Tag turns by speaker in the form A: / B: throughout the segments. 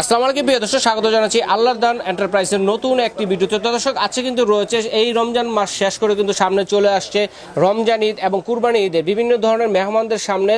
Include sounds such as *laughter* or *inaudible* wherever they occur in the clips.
A: আসসালামু আলাইকুম, প্রিয় দর্শক, স্বাগত জানাচ্ছি আল্লাহ দান এন্টারপ্রাইজের নতুন একটি ভিডিওতে। দর্শক, আজকে কিন্তু রয়েছে, এই রমজান মাস শেষ করে কিন্তু সামনে চলে আসছে রমজান ঈদ এবং কুরবানি ঈদে। বিভিন্ন ধরনের মেহমানদের সামনে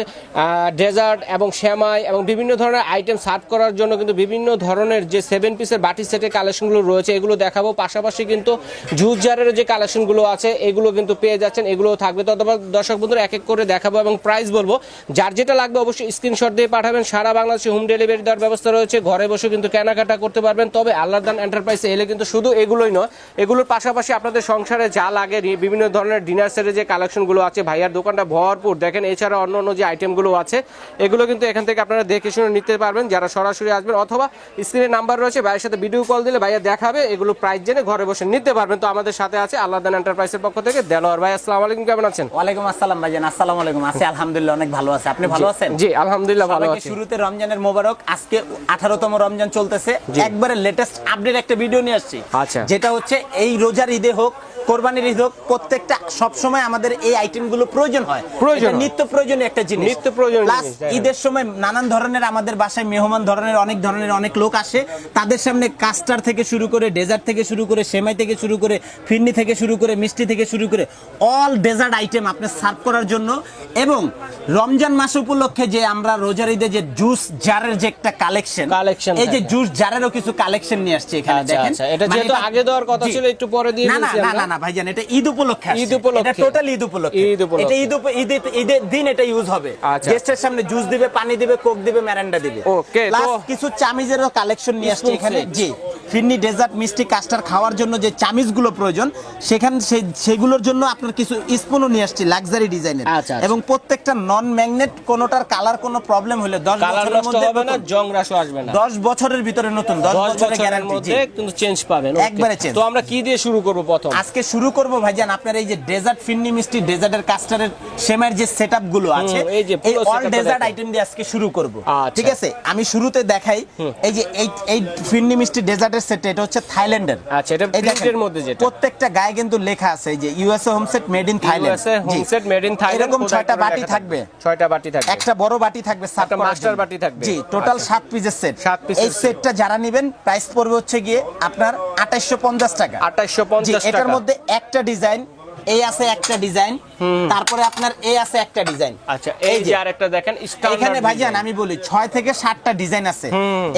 A: ডেজার্ট এবং শ্যামাই এবং বিভিন্ন ধরনের আইটেম সার্ভ করার জন্য কিন্তু বিভিন্ন ধরনের যে সেভেন পিসের বাটি সেটের কালেকশনগুলো রয়েছে, এগুলো দেখাবো। পাশাপাশি কিন্তু জুস জারের যে কালেকশনগুলো আছে, এগুলো কিন্তু পেয়ে যাচ্ছেন এগুলো থাকবে। তো অথবা দর্শক বন্ধুরা, এক এক করে দেখাবো এবং প্রাইস বলব। যার যেটা লাগবে অবশ্যই স্ক্রিনশট দিয়ে পাঠাবেন। সারা বাংলাদেশে হোম ডেলিভারি দেওয়ার ব্যবস্থা রয়েছে, ঘরে বসে কিন্তু কেনাকাটা করতে পারবেন। তবে আল্লাহদান এন্টারপ্রাইজে এলে কিন্তু শুধু এগুলোই নয় এগুলোর পাশাপাশি আপনাদের সংসারে যা লাগে বিভিন্ন ধরনের ডিনার সেটের যে কালেকশনগুলো আছে ভাইয়ার দোকানটা ভরপুর। দেখেন এছাড়া অন্য অন্য যে আইটেমগুলো আছে এগুলো কিন্তু এখান থেকে আপনারা দেখে শুনে নিতে পারবেন যারা সরাসরি আসবেন অথবা স্ক্রিনে নাম্বার রয়েছে ভাইয়ের সাথে ভিডিও কল দিলে ভাইয়া দেখাবে এগুলো প্রাইস জেনে ঘরে বসে নিতে পারবেন। তো আমাদের সাথে আছে আল্লাহদান এন্টারপ্রাইজের পক্ষ থেকে দেলোয়ার ভাই আসসালামু আলাইকুম কেমন আছেন?
B: ওয়ালাইকুম আসসালাম ভাইজান আসসালামু আলাইকুম আছি আলহামদুলিল্লাহ অনেক ভালো আছে। আপনি ভালো আছেন?
A: জি আলহামদুলিল্লাহ ভালো আছি।
B: শুরুতে রমজানের মোবারক আজকে রমজান চলতেছে। একবারে লেটেস্ট আপডেট একটা ভিডিও নিয়ে আসছি।
A: আচ্ছা।
B: যেটা হচ্ছে এই রোজার ঈদে হোক কোরবানির ঈদ হোক প্রত্যেকটা সবসময় আমাদের এই আইটেমগুলো প্রয়োজন হয়।
A: প্রয়োজন
B: নিত্য প্রয়োজনীয় একটা জিনিস।
A: নিত্য প্রয়োজন?
B: ঈদের সময় নানান ধরনের আমাদের বাসায় মেহমান ধরনের অনেক ধরনের অনেক লোক আসে। তাদের সামনে কাস্টার থেকে শুরু করে ডেজার্ট থেকে শুরু করে সেমাই থেকে শুরু করে ফিরনি থেকে শুরু করে মিষ্টি থেকে শুরু করে অল ডেজার্ট আইটেম আপনি সার্ভ করার জন্য। এবং রমজান মাস উপলক্ষে যে আমরা রোজার ঈদে যে জুস জারের যে একটা কালেকশন
A: Collection
B: এই যে জুস জারেরও কিছু কালেকশন নিয়ে আসছে এখানে
A: আচ্ছা,
B: দেখেন
A: আচ্ছা। এটা
B: মানে
A: যেহেতু আগে দেওয়ার কথা ছিল, একটু পরে দিয়ে
B: না না না না ভাইজান এটা ঈদ উপলক্ষে।
A: ঈদ উপলক্ষে।
B: এটা টোটাল ঈদ উপলক্ষে
A: ঈদ উপলক্ষে।
B: এটা ঈদ ঈদের ঈদের দিন এটা ইউজ হবে
A: আচ্ছা।
B: গেস্টের সামনে জুস দিবে পানি দিবে কোক দিবে ম্যারান্ডা দিবে
A: তো-
B: কিছু চামিজেরও কালেকশন নিয়ে আসছে এখানে জি ফিরনি ডেজার্ট মিষ্টি কাস্টার খাওয়ার জন্য যে চামিজগুলো প্রয়োজন সেখানে সেগুলোর জন্য আপনার কিছু স্পুনও নিয়ে আসছে লাক্সারি ডিজাইনের
A: আচ্ছা, আচ্ছা।
B: এবং প্রত্যেকটা নন ম্যাগনেট কোনোটার কালার কোনো প্রবলেম হলে দশ
A: কালার
B: বছরের মধ্যে
A: হবে না জং রাশও আসবে না
B: দশ বছরের ভিতরে নতুন দশ
A: দশ
B: বছরের
A: বছরের
B: গ্যারান্টি
A: কিন্তু চেঞ্জ পাবেন
B: একবারে change।
A: তো আমরা কি দিয়ে শুরু করব প্রথম?
B: আজকে শুরু করব ভাইজান আপনার এই যে ডেজার্ট ফিন্নি মিষ্টি ডেজার্টের কাস্টারের সেমের যে সেটআপগুলো আছে
A: এই যে
B: অল ডেজার্ট আইটেম দিয়ে আজকে শুরু করব
A: আচ্ছা।
B: ঠিক আছে? আমি শুরুতে দেখাই এই যে এই এই ফিন্নি মিষ্টি ডেজার্টের সেট এটা হচ্ছে থাইল্যান্ডের।
A: আচ্ছা, এটা এর মধ্যে যেটা।
B: প্রত্যেকটা গায়ে কিন্তু লেখা আছে এই যে USA home set made in Thailand
A: USA home set made in Thailand
B: এরকম ছয়টা বাটি থাকবে?
A: ছয়টা বাটি থাকবে।
B: একটা বড় বাটি থাকবে সাত
A: master বাটি থাকবে।
B: জি টোটাল
A: আচ্ছা।
B: সাত পিসের সেট
A: সাত
B: এই সেটটা যারা নেবেন প্রাইস পড়বে হচ্ছে গিয়ে আপনার আঠাশশো পঞ্চাশ টাকা।
A: আঠাশশো
B: পঞ্চাশ এটার মধ্যে একটা ডিজাইন এই আছে একটা ডিজাইন তারপরে আপনার এই আছে একটা ডিজাইন।
A: আচ্ছা এই যে আরেকটা দেখেন
B: এখানে ভাইজান আমি বলি ছয় থেকে সাতটা ডিজাইন আছে।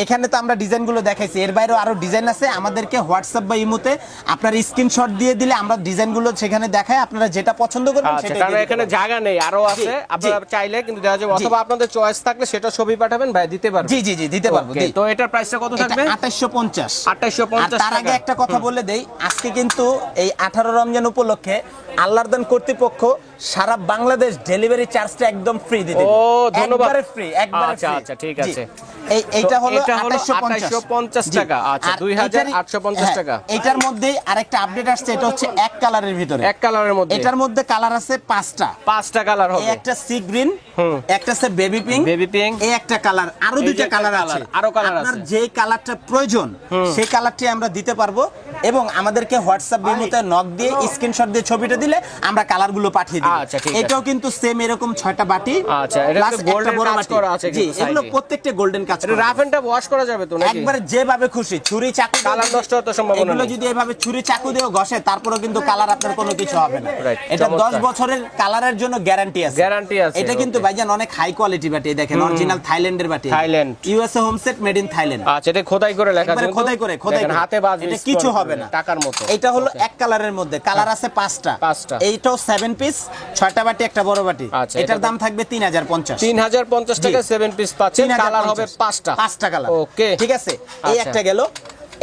B: এখানে তো আমরা ডিজাইনগুলো দেখাইছি এর বাইরেও আরও ডিজাইন আছে। আমাদেরকে হোয়াটসঅ্যাপ বা ইমোতে আপনার স্ক্রিনশট দিয়ে দিলে আমরা ডিজাইনগুলো সেখানে দেখাই আপনারা যেটা পছন্দ করবেন
A: আচ্ছা কারণ এখানে জায়গা নেই আরও আছে আপনারা চাইলে কিন্তু দেওয়া যাবে অথবা আপনাদের চয়েস থাকলে সেটা ছবি পাঠাবেন ভাই দিতে পারবেন।
B: জি জি জি দিতে পারব।
A: তো এটার প্রাইসটা কত থাকবে?
B: আঠাশশো পঞ্চাশ।
A: 2850
B: তার আগে একটা কথা বলে দেই আজকে কিন্তু এই আঠারো রমজান উপলক্ষে আল্লাহর দান কর্তৃপক্ষ সারা বাংলাদেশ ডেলিভারি চার্জটা একদম ফ্রি দিতে
A: ও, ধন্যবাদ।
B: একবারে ফ্রি একবারে
A: আচ্ছা, আচ্ছা, ঠিক আছে।
B: এই এইটা হলো
A: এটা হলো
B: 2850
A: 2850 টাকা। আচ্ছা, 2850
B: হ্যাঁ,
A: টাকা।
B: এটার মধ্যে আরেকটা আপডেট আসছে এটা হচ্ছে এক কালারের ভিতরে
A: এক কালারের মধ্যে
B: এটার মধ্যে কালার আছে পাঁচটা
A: পাঁচটা কালার হবে
B: একটা সি গ্রিন
A: হুম।
B: একটা আছে বেবি পিঙ্ক
A: বেবি pink।
B: এই একটা কালার
A: আরও
B: দুইটা কালার আছে
A: আরও
B: আপনার
A: আছে।
B: যে কালারটা প্রয়োজন সেই কালারটি আমরা দিতে পারব এবং আমাদেরকে হোয়াটসঅ্যাপ বিমুতে নক দিয়ে স্ক্রিনশট দিয়ে ছবিটা দিলে আমরা কালারগুলো পাঠিয়ে
A: আচ্ছা, ঠিক আছে।
B: এটাও কিন্তু সেম এরকম ছয়টা বাটি
A: আচ্ছা, এটা
B: plus
A: তো
B: একটা
A: golden
B: বড়
A: কাজ করা আছে
B: জি এগুলো প্রত্যেকটা গোল্ডেন কাজ করা।
A: রাফ এন্ডটা ওয়াশ করা যাবে তো নাকি?
B: একবারে যেভাবে খুশি ছুরি চাকু
A: কালার
B: যদি-
A: নষ্ট হওয়ার তো সম্ভাবনা
B: এগুলো যদি এভাবে ছুরি চাকু দিয়েও ঘষে তারপরেও কিন্তু কালার আপনার কোনো কিছু হবে না। এটা
A: চমৎকার।
B: দশ বছরের কালারের জন্য গ্যারান্টি আছে।
A: Guarantee আছে,
B: এটা কিন্তু ভাইজান অনেক হাই কোয়ালিটি বাটি দেখেন অরিজিনাল থাইল্যান্ডের বাটি।
A: Thailand।
B: USA home set made in Thailand
A: আচ্ছা এটা খোদাই করে লেখা কিন্তু।
B: খোদাই করে খোদাই করে।
A: হাতে বাজ
B: এটা কিছু হবে না।
A: টাকার মতো।
B: এটা হলো এক কালারের মধ্যে। কালার আছে পাঁচটা।
A: পাঁচটা।
B: এইটাও সেভেন পিস ছয়টা বাটি একটা বড় বাটি।
A: আচ্ছা,
B: এটার দাম থাকবে তিন হাজার পঞ্চাশ।
A: তিন হাজার পঞ্চাশ টাকা সেভেন পিস পাচ্ছেন। কালার হবে পাঁচটা।
B: পাঁচটা কালার।
A: ওকে।
B: ঠিক আছে? এই
A: আচ্ছা।
B: একটা গেল।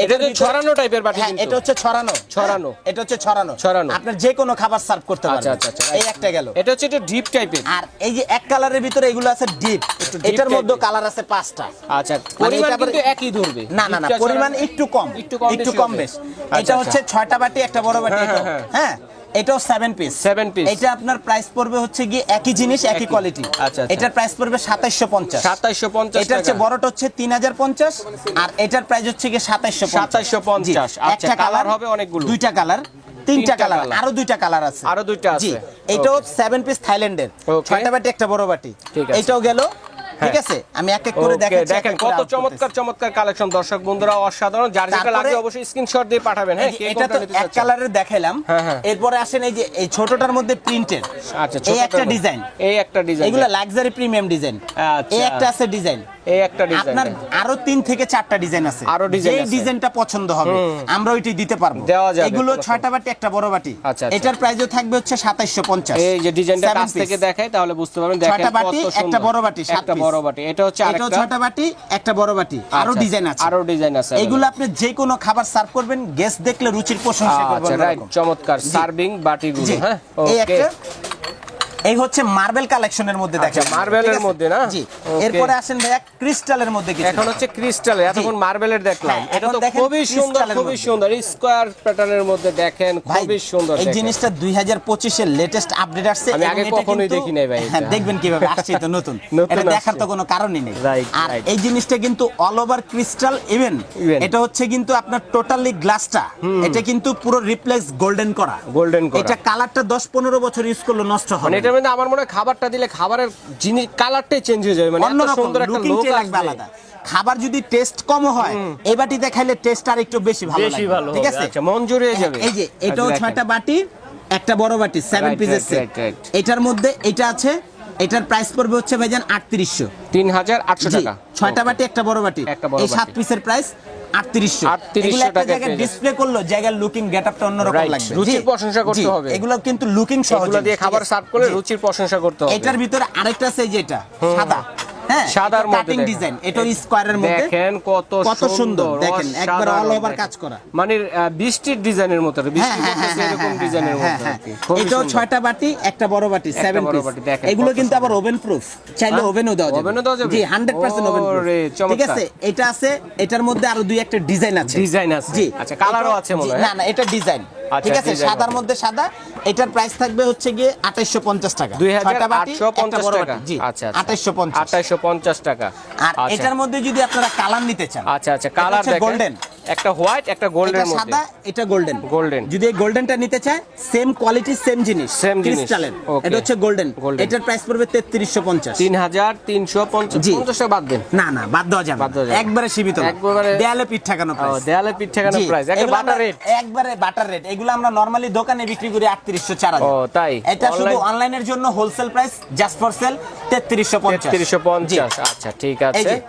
A: এটা তো ছড়ানো টাইপের বাটি
B: হ্যাঁ, এটা হচ্ছে ছড়ানো।
A: ছড়ানো।
B: হ্যাঁ, এটা হচ্ছে ছড়ানো।
A: ছড়ানো।
B: আপনার যে কোনো খাবার সার্ভ করতে
A: আচ্ছা
B: পারবেন।
A: আচ্ছা আচ্ছা
B: এই একটা গেল।
A: এটা হচ্ছে একটু ডিপ টাইপের
B: আর এই যে এক কালারের ভিতরে এগুলো আছে ডিপ এটার মধ্যে কালার আছে পাঁচটা।
A: আচ্ছা
B: মানে
A: পরিমাণ কিন্তু একই ধরবে।
B: না না না পরিমাণ একটু কম।
A: একটু কম
B: একটু কম বেশ। এটা। হচ্ছে ছয়টা বাটি একটা বড় বাটি
A: হ্যাঁ,
B: এটাও।
A: হ্যাঁ,
B: হ্যাঁ এটাও সেভেন পিস এটা আপনার প্রাইস পড়বে হচ্ছে গিয়ে একই জিনিস একই। কোয়ালিটি
A: আচ্ছা, আচ্ছা।
B: এটার প্রাইস পড়বে সাতাইশশো পঞ্চাশ
A: সাতাইশশো পঞ্চাশ
B: এটা হচ্ছে বড়টা হচ্ছে তিন হাজার পঞ্চাশ আর এটার প্রাইস হচ্ছে গিয়ে সাতাইশশো
A: 2750 আচ্ছা,
B: কালার
A: হবে অনেকগুলো।
B: দুইটা কালার তিনটা কালার আরও দুইটা কালার আছে
A: আরও দুইটা আছে।
B: এটাও সেভেন পিস থাইল্যান্ডের. ছয়টা বাটি একটা বড় বাটি
A: ঠিক আছে।
B: এটাও গেল ঠিক আছে? আমি এক এক করে দেখাচ্ছি
A: দেখেন কত চমৎকার চমৎকার কালেকশন দর্শক বন্ধুরা অসাধারণ। যার যেটা লাগে অবশ্যই স্ক্রিনশট দিয়ে পাঠাবেন। হ্যাঁ
B: এটা তো এক? কালারের দেখাইলাম।
A: হ্যাঁ, হ্যাঁ।
B: এরপরে আসেন এই যে এই ছোটটার মধ্যে প্রিন্টের
A: আচ্ছা
B: এই একটা ডিজাইন
A: এই একটা ডিজাইন
B: এগুলো লাক্সারি প্রিমিয়াম ডিজাইন
A: আচ্ছা।
B: এই একটা আছে ডিজাইন
A: এই একটা ডিজাইন
B: আপনার আরও তিন থেকে চারটা ডিজাইন আছে।
A: আরও
B: যেই
A: আছে।
B: ডিজাইনটা পছন্দ হবে আমরা ওইটাই দিতে পারব।
A: দেওয়া যাবে,
B: এগুলো ছয়টা বাটি একটা বড় বাটি।
A: আচ্ছা, আচ্ছা।
B: এটার প্রাইসও থাকবে হচ্ছে সাতাইশশো পঞ্চাশ।
A: এই যে ডিজাইনটা কাছ থেকে দেখাই তাহলে বুঝতে পারবেন। দেখেন
B: ছয়টা বাটি, একটা বড় বাটি, সাত
A: একটা
B: piece।
A: বড় বাটি। এটা হচ্ছে
B: এটা
A: আরেকটা।
B: বাটি একটা বড় বাটি। আরও
A: আচ্ছা,
B: ডিজাইন আছে।
A: আরও ডিজাইন আছে
B: এগুলো। আপনি যে কোনো খাবার সার্ভ করবেন গেস্ট দেখলে রুচির প্রশংসা করবেন
A: আচ্ছা রাইট চমৎকার সার্ভিং বাটিগুলো হ্যাঁ?
B: এই একটা এই হচ্ছে মার্বেল কালেকশনের মধ্যে
A: আচ্ছা,
B: দেখেন।
A: মার্বেলের মধ্যে না?
B: জি এরপরে আসেন ভাইয়া ক্রিস্টালের মধ্যে কিছু।
A: এখন হচ্ছে ক্রিস্টাল এতক্ষণ মার্বেলের দেখলাম।
B: হ্যাঁ,
A: এটা তো খুবই সুন্দর খুবই সুন্দর। স্কোয়ার প্যাটার্নের মধ্যে দেখেন খুবই সুন্দর
B: এই জিনিসটা দুই হাজার পঁচিশের লেটেস্ট আপডেট আসছে
A: আমি আগে কখনোই দেখি নাই ভাই
B: হ্যাঁ
A: এটা।
B: দেখবেন কীভাবে আসছে তো *laughs* নতুন। এটা দেখার তো কোনো কারণই নেই। আর এই জিনিসটা কিন্তু অল ওভার ক্রিস্টাল ইভেন এটা হচ্ছে কিন্তু আপনার টোটালি গ্লাসটা এটা কিন্তু পুরো রিপ্লেস গোল্ডেন করা।
A: গোল্ডেন করা।
B: এটা কালারটা দশ পনেরো বছর ইউজ করলে নষ্ট
A: মানে
B: হবে।
A: মধ্যে আমার মনে হয় খাবারটা দিলে খাবারের জিনিস কালারটাই চেঞ্জ হয়ে যাবে মানে
B: অন্য
A: সুন্দর একটা লোক
B: লাগবে আলাদা। খাবার যদি টেস্ট কম হয় এই বাটিতে খাইলে টেস্ট আর একটু বেশি ভালো
A: বেশি ভালো
B: ঠিক আছে?
A: আচ্ছা মন জুড়ে যাবে।
B: এই যে এটাও
A: আচ্ছা,
B: ছয়টা বাটি একটা বড় বাটি সেভেন পিসের সেট. এটার মধ্যে এটা আছে এটার প্রাইস পড়বে হচ্ছে ভাইজান আটত্রিশশো।
A: তিন হাজার আটশো টাকা।
B: ছয়টা বাটি একটা বড় বাটি। এই সাত পিসের প্রাইস আটত্রিশশো।
A: 3800 টাকা
B: জায়গায় ডিসপ্লে করল জায়গার লুকিং গেট আপটা অন্যরকম লাগবে।
A: রুচির প্রশংসা করতে হবে।
B: এগুলো কিন্তু লুকিং সহজ।
A: এগুলো দিয়ে খাবার সার্ভ করলে রুচির প্রশংসা করতে হবে।
B: এটার ভিতরে আরেকটা আছে যেটা সাদা। হ্যাঁ
A: সাদার মধ্যে
B: কাটিং ডিজাইন এটা স্কোয়ারের মধ্যে।
A: দেখেন কত
B: সুন্দর দেখেন একবার অল ওভার কাজ করা।
A: মানে বৃষ্টির ডিজাইনের মতো। বৃষ্টি
B: হ্যাঁ, হ্যাঁ, হ্যাঁ,
A: এরকম ডিজাইনের মতো
B: এটাও
A: সুন্দর।
B: ছয়টা বাটি একটা বড় বাটি সেভেন
A: বড়
B: পিস এগুলো কিন্তু আবার ওভেন প্রুফ চাইলে? ওভেনও দেওয়া যাবে।
A: ওভেনও দেওয়া যাবে?
B: জি হান্ড্রেড পার্সেন্ট ওভেন
A: ওরে,
B: ঠিক। আছে? এটা আছে এটার মধ্যে আরও দুই একটা ডিজাইন আছে।
A: Design আছে।
B: জি।
A: আচ্ছা, colour ও
B: এটা-
A: আছে মনে হয়,
B: না না এটা ডিজাইন ঠিক আছে সাদার মধ্যে। সাদা এটার প্রাইস থাকবে হচ্ছে গিয়ে আঠাইশো পঞ্চাশ টাকা।
A: দুই হাজার
B: ছয়টা বাটি,
A: আটশো
B: একটা
A: পঞ্চাশ
B: বড়
A: টাকা।
B: বাটি। জি
A: আচ্ছা আচ্ছা।
B: আঠাইশো পঞ্চাশ।
A: আঠাইশো পঞ্চাশ টাকা।
B: আর
A: আচ্ছা।
B: এটার মধ্যে যদি আপনারা কালার নিতে চান
A: আচ্ছা আচ্ছা কালার দেখেন।
B: গোল্ডেন
A: একটা হোয়াইট একটা
B: এটা
A: মধ্যে।
B: সাদা এটা গোল্ডেন।
A: Golden।
B: যদি এই গোল্ডেনটা নিতে চায় সেম কোয়ালিটি সেম জিনিস
A: জিনিস।
B: ক্রিস্টালের এটা হচ্ছে গোল্ডেন। এটার প্রাইস পড়বে তেত্রিশশো পঞ্চাশ।
A: তিন হাজার তিনশো পঞ্চাশ।
B: জি।
A: পঞ্চাশ টাকা বাদ দেন।
B: না না বাদ দেওয়া যাবে
A: বাদ দেওয়া যাবে।
B: একবারে সীমিত
A: একবারে-
B: দেয়ালে পিঠ ঠাকানো প্রাইস
A: দেয়ালে পিঠ ঠেকানো প্রাইস একটা বাটার রেট
B: একবারে বাটার রেট এগুলো আমরা নরমালি দোকানে বিক্রি করি আটত্রিশশো চার
A: ও, তাই?
B: এটা শুধু অনলাইনের জন্য wholesale price just for sale তেত্রিশশো পঞ্চাশ।
A: তেত্রিশশো পঞ্চাশ। আচ্ছা ঠিক আছে।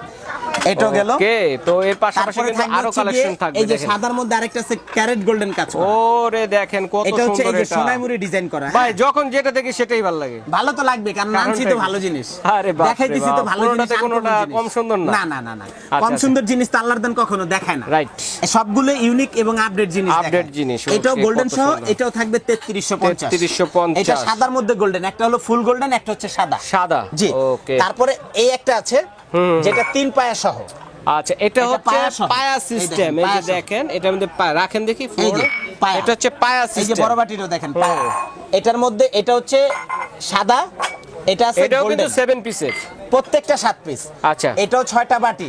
B: যে এটাও গেল।
A: ওকে তো এর পাশাপাশি কিন্তু
B: আরও
A: কালেকশন থাকবে
B: এই যে সাদার মধ্যে আরেকটা আছে ক্যারেট গোল্ডেন কাজ।
A: ওরে দেখেন কত
B: এটা হচ্ছে এই যে সোনাইমুড়ি ডিজাইন করা
A: ভাই যখন যেটা দেখি সেটাই ভালো লাগে।
B: ভালো তো লাগবে কারণ তো ভালো জিনিস।
A: আরে বাপ
B: দেখাই দিছি তো ভালো জিনিস
A: কোনোটা কম সুন্দর না?
B: না না না না।
A: আচ্ছা,
B: কম
A: আচ্ছা।
B: সুন্দর জিনিস তো আল্লাহর দান কখনো দেখায় না।
A: রাইট
B: সবগুলো ইউনিক এবং আপডেট জিনিস আপডেট
A: জিনিস,
B: এটাও গোল্ডেন সহ এটাও থাকবে 3350
A: 3350
B: এটা সাদার মধ্যে গোল্ডেন একটা হলো ফুল গোল্ডেন একটা হচ্ছে সাদা।
A: সাদা।
B: জি।
A: ওকে।
B: তারপরে এই একটা আছে যেটা তিন পায়া সহ।
A: আচ্ছা এটা হচ্ছে
B: পায়া
A: সিস্টেম। এই যে দেখেন এটা মধ্যে রাখেন দেখি। এটা হচ্ছে পায়া সিস্টেম
B: এই যে বড় বাটিটা দেখেন এটার মধ্যে এটা হচ্ছে সাদা এটা আছে
A: এটাও কিন্তু
B: গোল্ডেন।
A: সেভেন পিসের
B: প্রত্যেকটা 7 পিস
A: আচ্ছা।
B: এটাও 6টা বাটি।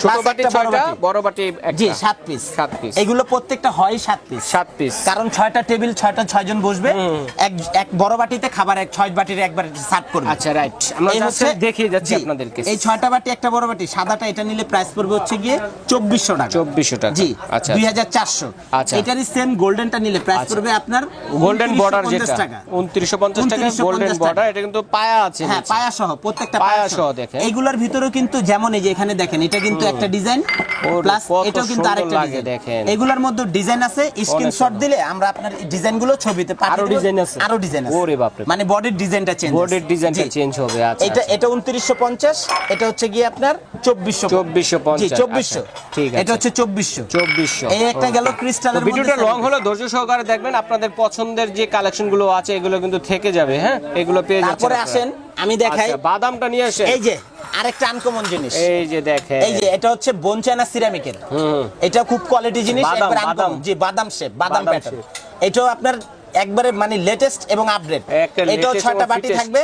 A: ছোট বাটি
B: একটা বড় বাটি। জি
A: একটা।
B: পিস
A: সাত piece।
B: এগুলো প্রত্যেকটা হয় সাত পিস
A: সাত পিস
B: কারণ ছয়টা টেবিল ছয়টা ছয়জন বসবে। এক এক বড় বাটিতে খাবার এক ছয় বাটির একবার সার্ভ করবে।
A: আচ্ছা রাইট আমরা হচ্ছে
B: হচ্ছে-
A: দেখিয়ে যাচ্ছি আপনাদেরকে।
B: এই ছয়টা বাটি একটা বড় বাটি সাদাটা এটা নিলে প্রাইস পড়বে হচ্ছে গিয়ে চব্বিশশো টাকা।
A: চব্বিশশো টাকা।
B: জি
A: আচ্ছা।
B: দুই হাজার চারশো।
A: আচ্ছা।
B: এটারই সেম গোল্ডেনটা নিলে প্রাইস
A: আচ্ছা।
B: পড়বে আপনার
A: গোল্ডেন বর্ডার যেটা।
B: টাকা।
A: উনত্রিশশো পঞ্চাশ টাকা গোল্ডেন বর্ডার এটা কিন্তু পায়া আছে
B: হ্যাঁ পায়া সহ প্রত্যেকটা
A: পায়া সহ দেখেন।
B: ভিতরেও কিন্তু যেমন এই যে এখানে দেখেন এটা কিন্তু একটা ডিজাইন প্লাস এটাও কিন্তু আরেকটা ডিজাইন
A: দেখেন।
B: এগুলোর মধ্যে ডিজাইন আছে স্ক্রিনশট দিলে আমরা আপনার ডিজাইনগুলো ছবিতে পাঠিয়ে আরও
A: design আছে?
B: আরও ডিজাইন আছে।
A: ওরে বাপরে।
B: মানে বডির ডিজাইনটা চেঞ্জ
A: বোর্ডের ডিজাইনটা চেঞ্জ হবে আচ্ছা
B: এটা এটা 2950 এটা হচ্ছে গিয়ে আপনার 2400
A: 2450
B: জি 2400
A: আচ্ছা, ঠিক আছে।
B: এটা হচ্ছে 2400
A: চব্বিশশো।
B: এই একটা গেল ক্রিস্টালের
A: ভিডিওটা লং। হলো ধৈর্য সহকারে দেখবেন আপনাদের পছন্দের যে কালেকশনগুলো আছে এগুলো কিন্তু থেকে যাবে হ্যাঁ? এগুলো পেয়ে যাচ্ছেন
B: তারপরে আসেন আমি দেখাই।
A: আচ্ছা, বাদামটা নিয়ে আসে
B: এই যে আরেকটা আনকমন জিনিস।
A: এই যে দেখেন।
B: এই যে এটা হচ্ছে বনচানা সিরামিকের। এটা খুব কোয়ালিটি জিনিস
A: বাদাম,
B: একবার
A: বাদাম।
B: আনকমন জি বাদাম শেপ বাদাম প্যাটার্ন এটাও আপনার একবারে মানে লেটেস্ট এবং আপডেট এটাও ছয়টা বাটি থাকবে।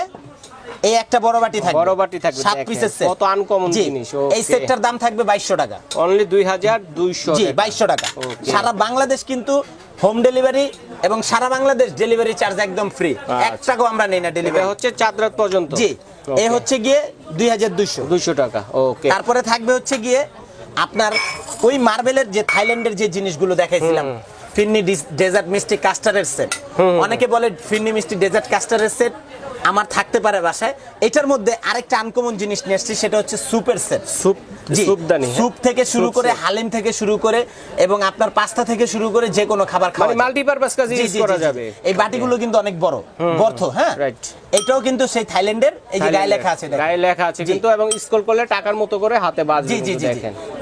B: এই একটা বড় বাটি থাকবে।
A: বড় বাটি থাকবে,
B: সাত পিসের সেট
A: কত uncommon জিনিস,
B: এই সেটটার দাম থাকবে 2200 টাকা।
A: অনলি দুই হাজার দুইশো
B: জি 2200 টাকা। সারা বাংলাদেশ কিন্তু হোম ডেলিভারি এবং সারা বাংলাদেশ ডেলিভারি চার্জ একদম ফ্রি এক
A: আচ্ছা।
B: টাকাও আমরা নেই না ডেলিভারি
A: হচ্ছে চাঁদরাত পর্যন্ত।
B: জি এ হচ্ছে গিয়ে দুই হাজার দুইশো।
A: দুইশো টাকা ওকে
B: তারপরে থাকবে হচ্ছে গিয়ে আপনার ওই মার্বেলের যে থাইল্যান্ডের যে জিনিসগুলো দেখাইছিলাম ফিন্নি ডেজার্ট মিষ্টি কাস্টারের সেট অনেকে বলে ফিন্নি মিষ্টি ডেজার্ট কাস্টারের সেট আমার থাকতে পারে বাসায়। এটার মধ্যে আরেকটা আনকমন জিনিস নিয়ে এসেছি সেটা হচ্ছে স্যুপের সেট
A: স্যুপ
B: জি
A: স্যুপদানি হ্যাঁ?
B: স্যুপ থেকে শুরু করে। হালিম থেকে শুরু করে এবং আপনার পাস্তা থেকে শুরু করে যে কোনো খাবার খাওয়া
A: মানে মাল্টিপারপাস কাজে ইউজ করা। যাবে।
B: এই বাটিগুলো কিন্তু অনেক বড় বর্থ হ্যাঁ?
A: Right.
B: এটাও কিন্তু সেই থাইল্যান্ডের এই যে গায়ে লেখা আছে।
A: গায়ে লেখা আছে কিন্তু এবং স্ক্রল করলে টাকার মতো করে হাতে বাজবে
B: জি জি জি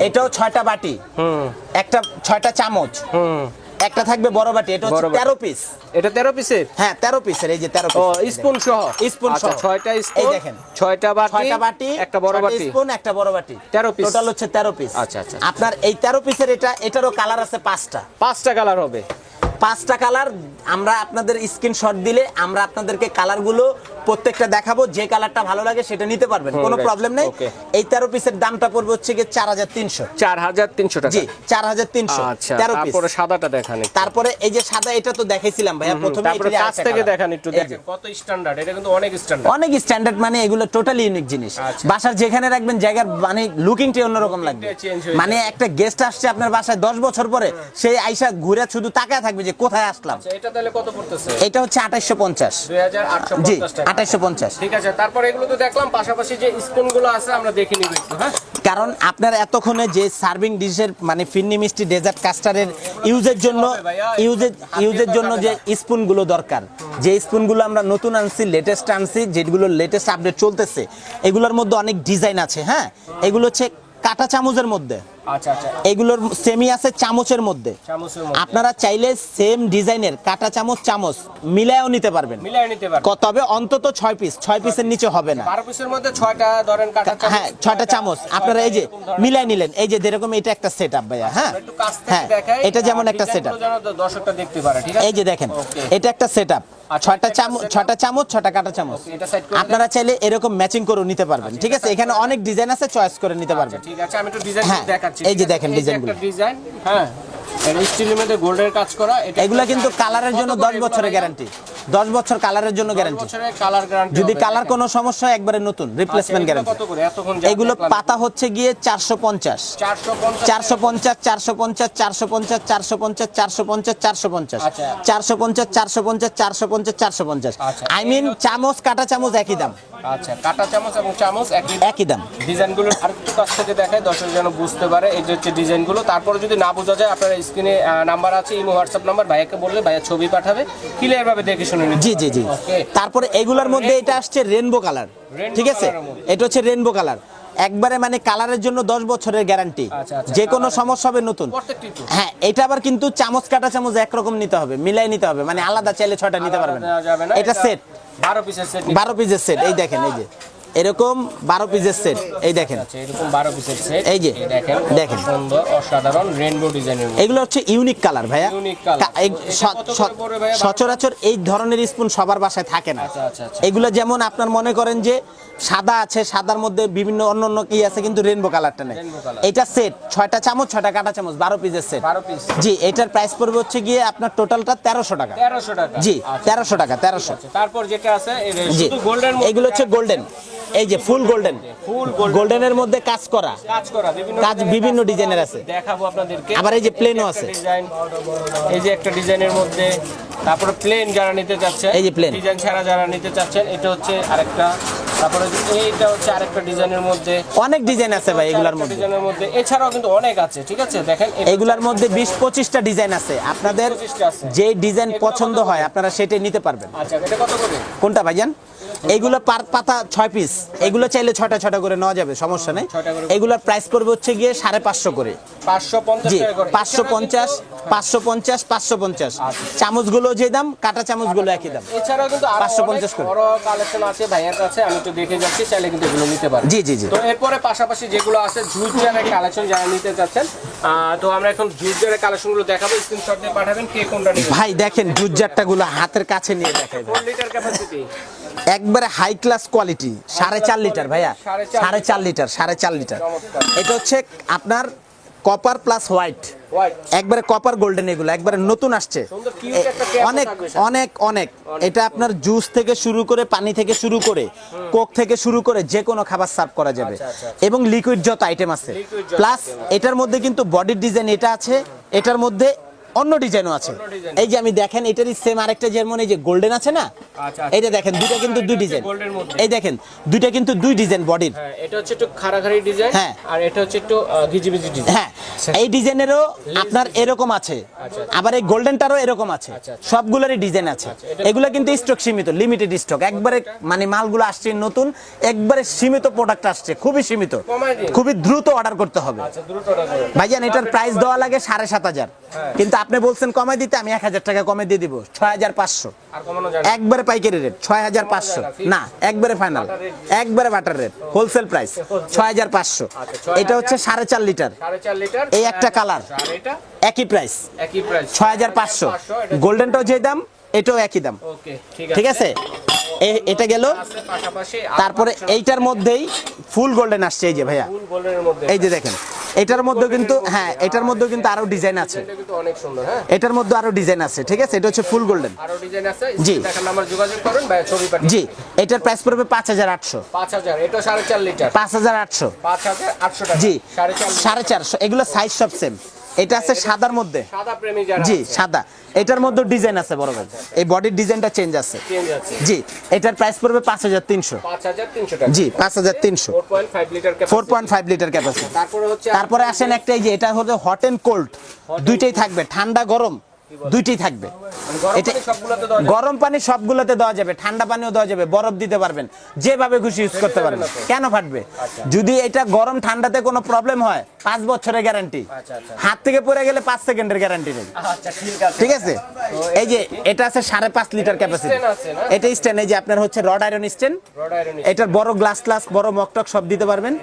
B: এটাও ছয়টা বাটি।
A: হুম।
B: একটা ছয়টা চামচ।
A: হুম।
B: একটা থাকবে বড় বাটি এটা হচ্ছে
A: বড় বাটি।
B: তেরো পিস
A: এটা তেরো পিসের
B: হ্যাঁ তেরো পিসের এই যে তেরো
A: ও স্পুন সহ
B: স্পুন
A: আচ্ছা,
B: সহ।
A: ছয়টা
B: এই দেখেন।
A: ছয়টা বাটি
B: ছয়টা বাটি
A: একটা বড় বাটি
B: স্পুন একটা বড় বাটি
A: 13 piece।
B: টোটাল হচ্ছে তেরো পিস
A: আচ্ছা, আচ্ছা।
B: আপনার এই তেরো পিসের এটা এটারও কালার আছে পাঁচটা
A: পাঁচটা কালার হবে
B: পাঁচটা কালার আমরা আপনাদের স্ক্রিনশট দিলে আমরা আপনাদেরকে কালারগুলো প্রত্যেকটা দেখাবো যে কালারটা ভালো লাগে সেটা নিতে পারবেন কোনো প্রবলেম নেই। এই তেরো পিসের দামটা পড়বে হচ্ছে গিয়ে চার হাজার তিনশো।
A: চার হাজার তিনশো টাকা।
B: জি চার হাজার তিনশো
A: আচ্ছা
B: তেরো পিস
A: সাদাটা দেখান।
B: তারপরে এই যে সাদা এটা তো দেখাইছিলাম ভাইয়া প্রথমে
A: কাছ থেকে দেখান একটু দেখেন। কত স্ট্যান্ডার্ড এটা কিন্তু অনেক স্ট্যান্ডার্ড
B: অনেক স্ট্যান্ডার্ড মানে এগুলো টোটালি ইউনিক জিনিস।
A: আচ্ছা।
B: বাসার যেখানে রাখবেন জায়গার মানে লুকিংটা অন্যরকম লাগবে। মানে একটা গেস্ট আসছে আপনার বাসায় দশ বছর পরে সেই আইসা ঘুরে শুধু তাকায় থাকবে যে কোথায় আসলাম।
A: এটা তাহলে কত পড়তেছে?
B: এটা হচ্ছে আঠাইশো পঞ্চাশ। জি আঠাইশো পঞ্চাশ।
A: ঠিক আছে তারপর এগুলো তো দেখলাম পাশাপাশি যে স্পুনগুলো আছে আমরা দেখে নিব একটু হ্যাঁ?
B: কারণ আপনার এতক্ষণে যে সার্ভিং ডিশের মানে ফিন্নি মিষ্টি ডেজার্ট কাস্টারের ইউজের জন্য ইউজের ইউজের জন্য যে স্পুনগুলো দরকার যে স্পুনগুলো আমরা নতুন আনছি লেটেস্ট আনছি যেগুলো লেটেস্ট আপডেট চলতেছে এগুলোর মধ্যে অনেক ডিজাইন আছে হ্যাঁ? এগুলো হচ্ছে কাটা চামচের মধ্যে।
A: আচ্ছা আচ্ছা।
B: এগুলোর সেমি আছে চামচের মধ্যে। আপনারা চাইলে সেম ডিজাইনের কাটা চামচ চামচ মিলায়ও নিতে পারবেন।
A: মিলাই নিতে
B: তবে অন্তত ছয় পিস ছয় পিসের নিচে হবে না।
A: বারো পিসের মধ্যে ছয়টা ধরেন কাটা চামচ,
B: হ্যাঁ ছয়টা চামচ। আপনারা এই যে মিলাই নিলেন। এই যে যেরকম এটা একটা সেট আপ ভাইয়া হ্যাঁ?
A: একটু কাছ থেকে
B: হ্যাঁ
A: দেখাই।
B: এটা যেমন একটা সেট আপ
A: দর্শকটা দেখতে পারে ঠিক আছে?
B: এই যে দেখেন এটা একটা সেট আপ
A: আচ্ছা,
B: ছয়টা চামচ। ছয়টা চামচ ছয়টা কাটা চামচ। আপনারা চাইলে এরকম ম্যাচিং করে নিতে পারবেন ঠিক আছে? এখানে অনেক ডিজাইন আছে চয়েস করে নিতে পারবেন।
A: ঠিক আছে আমি একটু ডিজাইন
B: হ্যাঁ,
A: দেখাচ্ছি।
B: এই যে দেখেন ডিজাইনগুলো।
A: ডিজাইন হ্যাঁ। এটা স্টিলের মধ্যে গোল্ডের কাজ করা এটা
B: এগুলা কিন্তু কালারের জন্য
A: কত করে
B: দশ
A: এগুলো
B: বছরের গ্যারান্টি দশ বছর কালারের জন্য গ্যারান্টি
A: বছরের কালার গ্যারান্টি
B: যদি কালার কোনো সমস্যা একবারে নতুন রিপ্লেসমেন্ট গ্যারান্টি
A: কত করে? এতক্ষণ
B: এগুলো পাতা হচ্ছে গিয়ে চারশো পঞ্চাশ।
A: 450
B: চারশো পঞ্চাশ চারশো পঞ্চাশ চারশো পঞ্চাশ চারশো পঞ্চাশ চারশো পঞ্চাশ চারশো পঞ্চাশ।
A: আচ্ছা।
B: চারশো পঞ্চাশ চারশো পঞ্চাশ চারশো পঞ্চাশ চারশো পঞ্চাশ।
A: আচ্ছা।
B: আই মিন চামচ কাটা চামচ একই দাম।
A: আচ্ছা কাটা চামচ এবং চামচ একই
B: দাম।
A: ডিজাইনগুলো আরেকটু কাছ থেকে দেখায় দর্শক যেন বুঝতে পারে এই যে হচ্ছে ডিজাইনগুলো। তারপরে যদি না বোঝা যায় আপনার স্ক্রিনে নাম্বার আছে ইমো হোয়াটসঅ্যাপ নাম্বার ভাইয়াকে বললে ভাইয়া ছবি পাঠাবে। ক্লিয়ার ভাবে দেখে
B: জি জি জি। তারপরে এগুলার মধ্যে এটা আসছে রেনবো কালার ঠিক আছে। এটা হচ্ছে রেনবো কালার একবারে মানে কালারের জন্য দশ বছরের গ্যারান্টি যে কোনো সমস্যা হবে নতুন। হ্যাঁ এটা আবার কিন্তু চামচ কাটা চামচ একরকম নিতে হবে মিলাই নিতে হবে। মানে আলাদা চাইলে ছটা নিতে পারবেন এটা সেট
A: বারো পিসের সেট
B: বারো পিসের সেট এই দেখেন এই যে। এরকম বারো পিসের সেট এই দেখেন।
A: আচ্ছা এরকম বারো পিসের সেট
B: এই যে,
A: দেখেন
B: দেখেন।
A: সুন্দর অসাধারণ রেনবো ডিজাইনের
B: এগুলো হচ্ছে ইউনিক কালার ভাইয়া? সচরাচর এই ধরনের স্পুন সবার বাসায় থাকে না।
A: আচ্ছা আচ্ছা।
B: এগুলো যেমন আপনার মনে করেন যে সাদা আছে সাদার মধ্যে বিভিন্ন অন্য অন্য কি আছে কিন্তু রেনবো কালারটা নেই। এটা সেট ছয়টা চামচ ছয়টা কাটা চামচ বারো পিসের সেট জি এটার প্রাইস পড়বে হচ্ছে গিয়ে আপনার টোটালটা তেরোশো টাকা।
A: তেরোশো টাকা।
B: জি
A: আচ্ছা,
B: তেরোশো টাকা তেরোশো।
A: আচ্ছা, তারপর যেটা আছে
B: জি
A: গোল্ডেন
B: এগুলো হচ্ছে গোল্ডেন এই যে ফুল গোল্ডেন
A: ফুল গোল্ডেন
B: গোল্ডেনের মধ্যে কাজ করা।
A: কাজ করা বিভিন্ন
B: কাজ
A: ডিজাইনের
B: বিভিন্ন ডিজাইনের আছে।
A: দেখাবো আপনাদেরকে।
B: আবার এই যে plain-ও আছে।
A: ডিজাইন এই যে একটা ডিজাইনের মধ্যে তারপরে প্লেন যারা নিতে চাচ্ছে
B: এই যে প্লেন
A: ডিজাইন ছাড়া যারা নিতে চাচ্ছেন এটা হচ্ছে আরেকটা। তারপরে এইটা হচ্ছে আরেকটা ডিজাইনের মধ্যে।
B: অনেক ডিজাইন আছে ভাই এগুলার মধ্যে।
A: ডিজাইনের মধ্যে। এছাড়াও কিন্তু অনেক আছে ঠিক আছে? দেখেন
B: এগুলার মধ্যে বিশ পঁচিশটা ডিজাইন আছে। আপনাদের
A: 25টা
B: যে ডিজাইন পছন্দ হয় আপনারা সেটাই নিতে পারবেন।
A: আচ্ছা এটা কত করে?
B: কোনটা ভাইজান? এগুলো পার পাতা ছয় পিস এগুলো চাইলে ছটা ছটা করে নেওয়া যাবে সমস্যা নেই। এগুলোর প্রাইস পড়বে হচ্ছে গিয়ে সাড়ে পাঁচশো করে।
A: পাঁচশো পঞ্চাশ
B: জি পাঁচশো পঞ্চাশ পাঁচশো পঞ্চাশ পাঁচশো পঞ্চাশ।
A: আচ্ছা।
B: চামচগুলো যে দাম কাটা চামচগুলো একই দাম।
A: এছাড়াও কিন্তু আরও
B: 550 করে।
A: বড় কালেকশন আছে ভাইয়ের কাছে আমি তো দেখে যাচ্ছি চাইলে কিন্তু এগুলো নিতে পারি
B: জি জি জি।
A: তো এরপরে পাশাপাশি যেগুলো আছে জুট জারের কালেকশন যারা নিতে চাচ্ছেন তো আমরা এখন জুট জারের কালেকশনগুলো দেখাবো। স্ক্রিনশট দিয়ে পাঠাবেন কে কোনটা
B: ভাই দেখেন জুজ্জারটা গুলো হাতের কাছে নিয়ে দেখাই
A: লিটার ক্যাপাসিটি
B: একবারে হাই ক্লাস কোয়ালিটি সাড়ে চার লিটার ভাইয়া।
A: সাড়ে চার
B: লিটার সাড়ে চার লিটার এটা হচ্ছে আপনার কপার প্লাস হোয়াইট একবারে কপার গোল্ডেন এগুলো একবারে নতুন আসছে। অনেক অনেক অনেক। এটা আপনার জুস থেকে শুরু করে পানি থেকে শুরু করে কোক থেকে শুরু করে যে কোনো খাবার সার্ভ করা যাবে।
A: আচ্ছা, আচ্ছা,
B: এবং লিকুইড যত আইটেম আছে। প্লাস এটার মধ্যে কিন্তু বডির ডিজাইন এটা আছে। এটার মধ্যে অন্য ডিজাইনও আছে। এই যে আমি দেখেন এটারই সেম আরেকটা যেমন এই যে গোল্ডেন আছে না?
A: আচ্ছা।
B: এইটা দেখেন দুইটা কিন্তু দুই ডিজাইন। এই দেখেন দুইটা কিন্তু দুই ডিজাইন বডির
A: হ্যাঁ এটা হচ্ছে একটু খাড়াখাড়ি ডিজাইন
B: হ্যাঁ।
A: আর এটা হচ্ছে একটু আহ, ঘিজিবিজি ডিজাইন
B: হ্যাঁ এই ডিজাইনেরও আপনার এরকম আছে।
A: আচ্ছা।
B: আবার এই গোল্ডেনটারও এরকম আছে।
A: আচ্ছা, আচ্ছা।
B: সবগুলোরই ডিজাইন আছে। এগুলো কিন্তু স্টক সীমিত লিমিটেড স্টক একবারে মানে মালগুলো আসছে নতুন একবারে সীমিত প্রোডাক্ট আসছে খুবই সীমিত। খুবই দ্রুত অর্ডার করতে হবে।
A: আচ্ছা
B: ভাইজান এটার প্রাইস দেওয়া লাগে সাড়ে সাত হাজার।
A: হ্যাঁ।
B: কিন্তু আপনি বলছেন কমাই দিতে আমি এক হাজার টাকা কমে দিয়ে দিব। ছয় হাজার পাঁচশো। একবারে পাইকারি রেট ছয় হাজার পাঁচশো। না একবারে ফাইনাল একবারে বাটার রেট হোলসেল প্রাইস ছয় হাজার পাঁচশো। এটা হচ্ছে সাড়ে চার লিটার এই একটা কালার একই প্রাইস ছয় হাজার পাঁচশো। গোল্ডেনটাও যে দাম এটাও একই দাম।
A: ঠিক
B: আছে? এটা গেল। তারপরে এইটার মধ্যেই ফুল গোল্ডেন আসছে এই যে ভাইয়া। এই যে দেখেন এটার মধ্যে কিন্তু হ্যাঁ এটার মধ্যে কিন্তু আরও ডিজাইন আছে।
A: অনেক সুন্দর হ্যাঁ।
B: এটার মধ্যে আরও ডিজাইন আছে ঠিক আছে? এটা হচ্ছে ফুল গোল্ডেন
A: আরও ডিজাইন আছে।
B: জি।
A: নাম্বার যোগাযোগ করুন বা ছবি পাঠিয়ে
B: জি এটার প্রাইস পড়বে পাঁচ হাজার আটশো।
A: পাঁচ হাজার এটা সাড়ে চার লিটার।
B: পাঁচ হাজার আটশো।
A: টাকা।
B: জি
A: সাড়ে চার লিটার।
B: সাড়ে চারশো এগুলো সাইজ সব সেম এটা আছে সাদার মধ্যে।
A: সাদা প্রেমী যারা
B: জি সাদা। এটার মধ্যে ডিজাইন আছে বড় ভাই। এই বডির ডিজাইনটা চেঞ্জ আছে।
A: চেঞ্জ আছে।
B: জি এটার প্রাইস পড়বে পাঁচ হাজার তিনশো।
A: পাঁচ হাজার তিনশো টাকা।
B: জি পাঁচ হাজার তিনশো।
A: Four point five litre
B: capacity 4.5 litre capacity
A: তারপরে হচ্ছে
B: তারপরে আসেন একটা এই যে এটা হচ্ছে হট এন্ড কোল্ড দুইটাই থাকবে ঠান্ডা গরম। দুইটাই থাকবে।
A: গরম
B: এটা
A: পানি সবগুলোতে দেওয়া যাবে?
B: গরম পানি সবগুলোতে দেওয়া যাবে ঠান্ডা পানিও দেওয়া যাবে বরফ দিতে পারবেন যেভাবে খুশি ইউজ করতে পারবেন। কেন ফাটবে? যদি এটা গরম ঠান্ডাতে কোনো প্রবলেম হয় পাঁচ বছরের গ্যারান্টি
A: আচ্ছা, আচ্ছা।
B: হাত থেকে পড়ে গেলে পাঁচ সেকেন্ডের গ্যারান্টি নেই
A: আচ্ছা ঠিক আছে।
B: এই যে এটা আছে সাড়ে পাঁচ লিটার ক্যাপাসিটি এটা স্ট্যান্ড এই যে আপনার হচ্ছে রড আয়রন স্ট্যান্ড এটার বড় গ্লাস গ্লাস বড় মকটক সব দিতে পারবেন।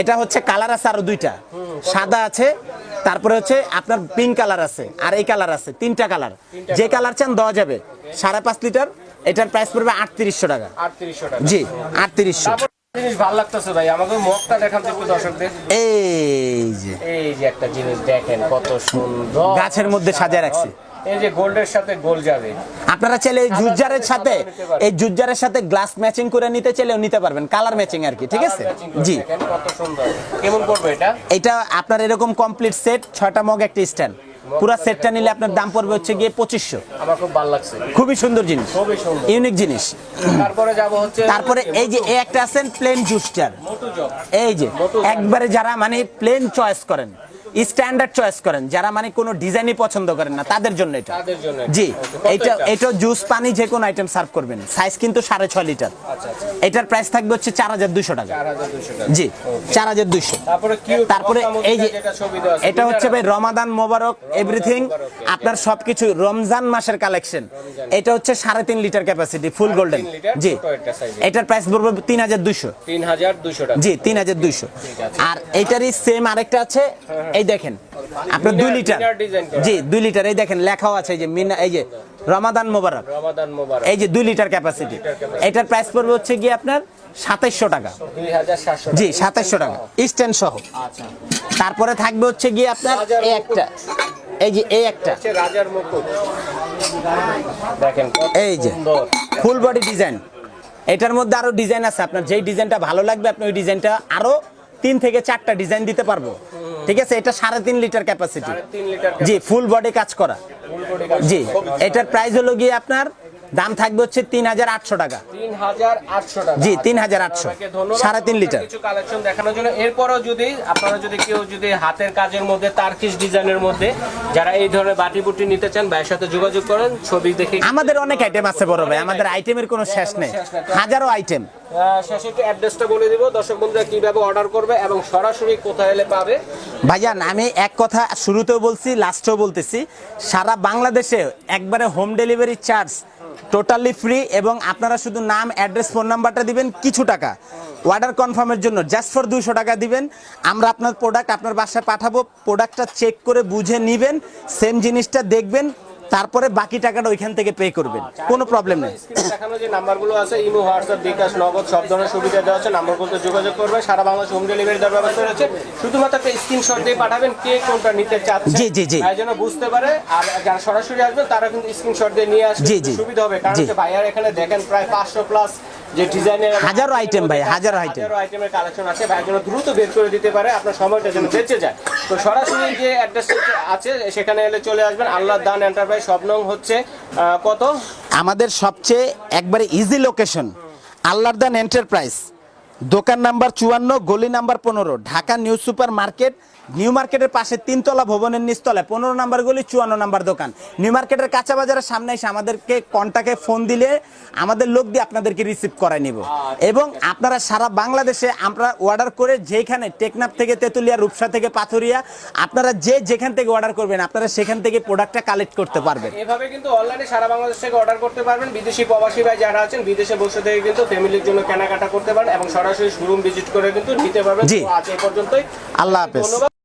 B: এটা হচ্ছে কালার আছে আরও দুইটা। সাদা আছে তারপরে হচ্ছে আপনার পিঙ্ক কালার আছে আর এই কালার আছে তিনটা কালার যে কালার চান দেওয়া যাবে। সাড়ে পাঁচ লিটার এটার প্রাইস পড়বে আটত্রিশশো টাকা।
A: আটত্রিশশো টাকা।
B: জি আটত্রিশশো।
A: জিনিস ভালো লাগতেছে ভাই আমাকে মগটা দেখান তো দর্শকদের।
B: এই যে।
A: এই যে একটা জিনিস দেখেন কত সুন্দর।
B: গাছের মধ্যে সাজিয়ে রাখছি।
A: এই যে গোল্ডের সাথে গোল যাবে।
B: আপনারা চাইলে এই জুজ্জারের সাথে এই জুজ্জারের সাথে গ্লাস ম্যাচিং করে নিতে চাইলেও নিতে পারবেন কালার ম্যাচিং আর কি ঠিক আছে? জি।
A: কত সুন্দর। কেমন পড়বে এটা?
B: এটা আপনার এরকম কমপ্লিট সেট ছয়টা মগ একটা স্ট্যান্ড পুরো সেটটা নিলে আপনার দাম পড়বে হচ্ছে গিয়ে পঁচিশশো।
A: আমার খুব ভালো লাগছে।
B: খুবই সুন্দর জিনিস।
A: খুবই সুন্দর।
B: ইউনিক জিনিস।
A: তারপরে যাব হচ্ছে
B: তারপরে এই যে এই একটা আছেন প্লেন জুস্টার এই যে একবারে যারা মানে প্লেন চয়েস করেন। স্ট্যান্ডার্ড চয়েস করেন যারা মানে কোনো ডিজাইনই পছন্দ করেন না তাদের জন্য এটা। জি এটা
A: এটা?
B: জুস পানি যে কোনো আইটেম সার্ভ করবেন। সাইজ কিন্তু সাড়ে ছয় লিটার
A: আচ্ছা আচ্ছা।
B: এটার প্রাইস থাকবে হচ্ছে চার হাজার দুশো টাকা।
A: দুশো
B: জি চার হাজার দুশো
A: তারপরে
B: এই যে এটা হচ্ছে ভাই রমাদান মোবারক এভরিথিং আপনার সবকিছু রমজান মাসের কালেকশন এটা হচ্ছে সাড়ে তিন লিটার ক্যাপাসিটি ফুল গোল্ডেন জি।
A: ছোট একটা size
B: এটার প্রাইস পড়বে তিন হাজার
A: দুশো টাকা।
B: জি তিন হাজার দুইশো। আর এইটারই সেম আরেকটা আছে এই দেখেন আপনার দুই লিটার। জি দুই লিটার এই দেখেন লেখাও আছে এই যে মিনা এই যে রমাদান মোবারক। এই যে দুই লিটার ক্যাপাসিটি এটার প্রাইস পড়বে হচ্ছে গিয়ে আপনার সাতাইশশো টাকা। জি সাতাইশশো টাকা। স্ট্যান্ড সহ।
A: আচ্ছা।
B: তারপরে থাকবে হচ্ছে গিয়ে আপনার এই একটা। এই যে এই একটা।
A: রাজার মুকুট। দেখেন
B: এই যে ফুল বডি ডিজাইন এটার মধ্যে আরও ডিজাইন আছে। আপনার যেই ডিজাইনটা ভালো লাগবে আপনি ওই ডিজাইনটা আরও তিন থেকে চারটা ডিজাইন দিতে পারব। ঠিক আছে? এটা সাড়ে তিন লিটার ক্যাপাসিটি জি ফুল বডি কাজ করা। জি এটার প্রাইস হলো গিয়ে আপনার দাম থাকবে হচ্ছে তিন হাজার আটশো টাকা।
A: তিন হাজার আটশো টাকা।
B: জি, 3800
A: আপনাকে ধন্যবাদ।
B: সাড়ে তিন লিটার।
A: কিছু কালেকশন দেখানোর জন্য। এরপরও যদি আপনারা যদি কেউ যদি হাতের কাজের মধ্যে তার্কিশ ডিজাইনের মধ্যে যারা এই ধরনের বাটি বুটি নিতে চান ভাইয়ের সাথে যোগাযোগ করেন ছবি দেখে
B: আমাদের অনেক আইটেম আছে বড় ভাই আমাদের আইটেমের কোনো শেষ নেই। হাজারো আইটেম
A: আহ, শেষে একটু অ্যাড্রেসটা বলে দিব। দর্শক বন্ধুরা কীভাবে অর্ডার করবে এবং সরাসরি কোথায় এলে পাবে?
B: ভাইজান আমি এক কথা শুরুতেও বলছি লাস্টেও বলতেছি সারা বাংলাদেশে একবারে home delivery charge totally free এবং আপনারা শুধু নাম অ্যাড্রেস ফোন নাম্বারটা দিবেন কিছু টাকা। অর্ডার কনফার্মের জন্য জাস্ট ফর দুশো টাকা দিবেন। আমরা আপনার প্রোডাক্ট আপনার বাসায় পাঠাবো। প্রোডাক্টটা চেক করে বুঝে নিবেন। সেম জিনিসটা দেখবেন। তারপরে বাকি টাকাটা ওইখান থেকে পে করবেন কোনো প্রবলেম নেই
A: দেখানো যে নাম্বারগুলো আছে ইমো হোয়াটসঅ্যাপ বিকাশ নগদ সব ধরনের সুবিধা দেওয়া আছে নাম্বারগুলোতে যোগাযোগ করবে সারা বাংলাদেশ হোম ডেলিভারি দেওয়ার ব্যবস্থা রয়েছে শুধুমাত্র একটা স্ক্রিনশট দিয়ে পাঠাবেন কে কোনটা নিতে চাচ্ছে
B: জি, জি, জি।
A: ভাই যেন বুঝতে পারে আর যারা সরাসরি আসবে তারা কিন্তু স্ক্রিনশট দিয়ে নিয়ে আসবে। সুবিধা হবে কারণ। হচ্ছে ভাইয়ার এখানে দেখেন প্রায় পাঁচশো প্লাস যে ডিজাইনের
B: হাজারো item ভাই, হাজারো item।
A: হাজারো আইটেমের কালেকশন আছে ভাই যেন দ্রুত বের করে দিতে পারে আপনার সময়টা যেন বেঁচে যায় তো সরাসরি যে অ্যাড্রেস আছে সেখানে এলে চলে আসবেন আল্লাহ দান এন্টারপ্রাইজ সব নং হচ্ছে কত?
B: আমাদের সবচেয়ে একবারে ইজি লোকেশন আল্লাহদান এন্টারপ্রাইজ দোকান নাম্বার চুয়ান্ন গলি নাম্বার পনেরো Dhaka new super market new মার্কেটের পাশে তিনতলা ভবনের নিচতলায় পনেরো নাম্বার গলি চুয়ান্ন নাম্বার দোকান। নিউ মার্কেটের কাঁচা বাজারের সামনে এসে আমাদেরকে কন্টাক্টে ফোন দিলে আমাদের লোক দিয়ে আপনাদেরকে রিসিভ করায় নিব। এবং আপনারা সারা বাংলাদেশে আমরা অর্ডার করে যেখানে টেকনাফ থেকে তেতুলিয়া রূপসা থেকে পাথরিয়া আপনারা যে যেখান থেকে অর্ডার করবেন আপনারা সেখান থেকে প্রোডাক্টটা কালেক্ট করতে পারবেন।
A: এভাবে কিন্তু অনলাইনে সারা বাংলাদেশ থেকে অর্ডার করতে পারবেন। বিদেশি প্রবাসী ভাই যারা আছেন বিদেশে বসে থেকে কিন্তু ফ্যামিলির জন্য কেনাকাটা করতে পারেন এবং সরাসরি শোরুম ভিজিট করে কিন্তু নিতে পারবেন।
B: জি।
A: আজ এই পর্যন্তই।
B: আল্লাহ হাফেজ।